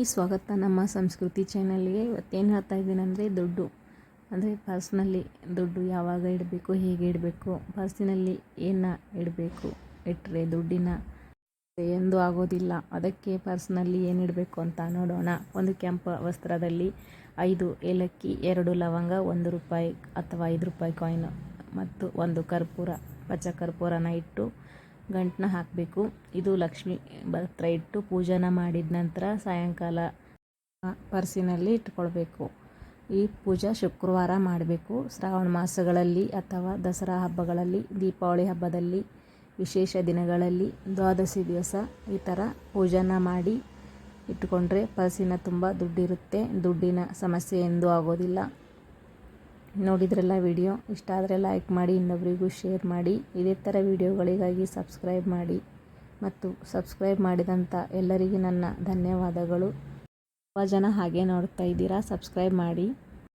ಈ ಸ್ವಾಗತ ನಮ್ಮ ಸಂಸ್ಕೃತಿ ಚಾನಲ್ಗೆ ಇವತ್ತೇನು ಹೇಳ್ತಾ ಇದ್ದೀನಿ ಅಂದರೆ ದುಡ್ಡು, ಅಂದರೆ ಪರ್ಸ್ನಲ್ಲಿ ದುಡ್ಡು ಯಾವಾಗ ಇಡಬೇಕು, ಹೇಗೆ ಇಡಬೇಕು ಪರ್ಸಿನಲ್ಲಿ ಏನು ಇಡಬೇಕು ಇಟ್ಟರೆ ದುಡ್ಡಿನ ಎಂದು ಆಗೋದಿಲ್ಲ. ಅದಕ್ಕೆ ಪರ್ಸ್ನಲ್ಲಿ ಏನು ಇಡಬೇಕು ಅಂತ ನೋಡೋಣ. ಒಂದು ಕೆಂಪು ವಸ್ತ್ರದಲ್ಲಿ ಐದು ಏಲಕ್ಕಿ, ಎರಡು ಲವಂಗ, ಒಂದು ರೂಪಾಯಿ ಅಥವಾ ಐದು ರೂಪಾಯಿ ಕಾಯಿನ್ ಮತ್ತು ಒಂದು ಕರ್ಪೂರ ಪಚ್ಚ ಕರ್ಪೂರನ ಇಟ್ಟು ಗಂಟನ್ನ ಹಾಕಬೇಕು. ಇದು ಲಕ್ಷ್ಮಿ ಭತ್ರ ಇಟ್ಟು ಪೂಜಾನ ಮಾಡಿದ ನಂತರ ಸಾಯಂಕಾಲ ಪರ್ಸಿನಲ್ಲಿ ಇಟ್ಕೊಳ್ಬೇಕು. ಈ ಪೂಜಾ ಶುಕ್ರವಾರ ಮಾಡಬೇಕು. ಶ್ರಾವಣ ಮಾಸಗಳಲ್ಲಿ ಅಥವಾ ದಸರಾ ಹಬ್ಬಗಳಲ್ಲಿ, ದೀಪಾವಳಿ ಹಬ್ಬದಲ್ಲಿ, ವಿಶೇಷ ದಿನಗಳಲ್ಲಿ, ದ್ವಾದಶಿ ದಿವಸ ಈ ಥರ ಪೂಜಾನ ಮಾಡಿ ಇಟ್ಕೊಂಡ್ರೆ ಪರ್ಸಿನ ತುಂಬ ದುಡ್ಡಿರುತ್ತೆ. ದುಡ್ಡಿನ ಸಮಸ್ಯೆ ಎಂದೂ ಆಗೋದಿಲ್ಲ. ನೋಡಿದ್ರಲ್ಲ ವಿಡಿಯೋ, ಇಷ್ಟ ಆದರೆ ಲೈಕ್ ಮಾಡಿ ಇನ್ನೊಬ್ಬರಿಗೂ ಶೇರ್ ಮಾಡಿ, ಇದೇ ಥರ ವಿಡಿಯೋಗಳಿಗಾಗಿ ಸಬ್ಸ್ಕ್ರೈಬ್ ಮಾಡಿ. ಮತ್ತು ಸಬ್ಸ್ಕ್ರೈಬ್ ಮಾಡಿದಂಥ ಎಲ್ಲರಿಗೂ ನನ್ನ ಧನ್ಯವಾದಗಳು. ತುಂಬ ಜನ ಹಾಗೆ ನೋಡ್ತಾ ಇದ್ದೀರಾ ಸಬ್ಸ್ಕ್ರೈಬ್ ಮಾಡಿ.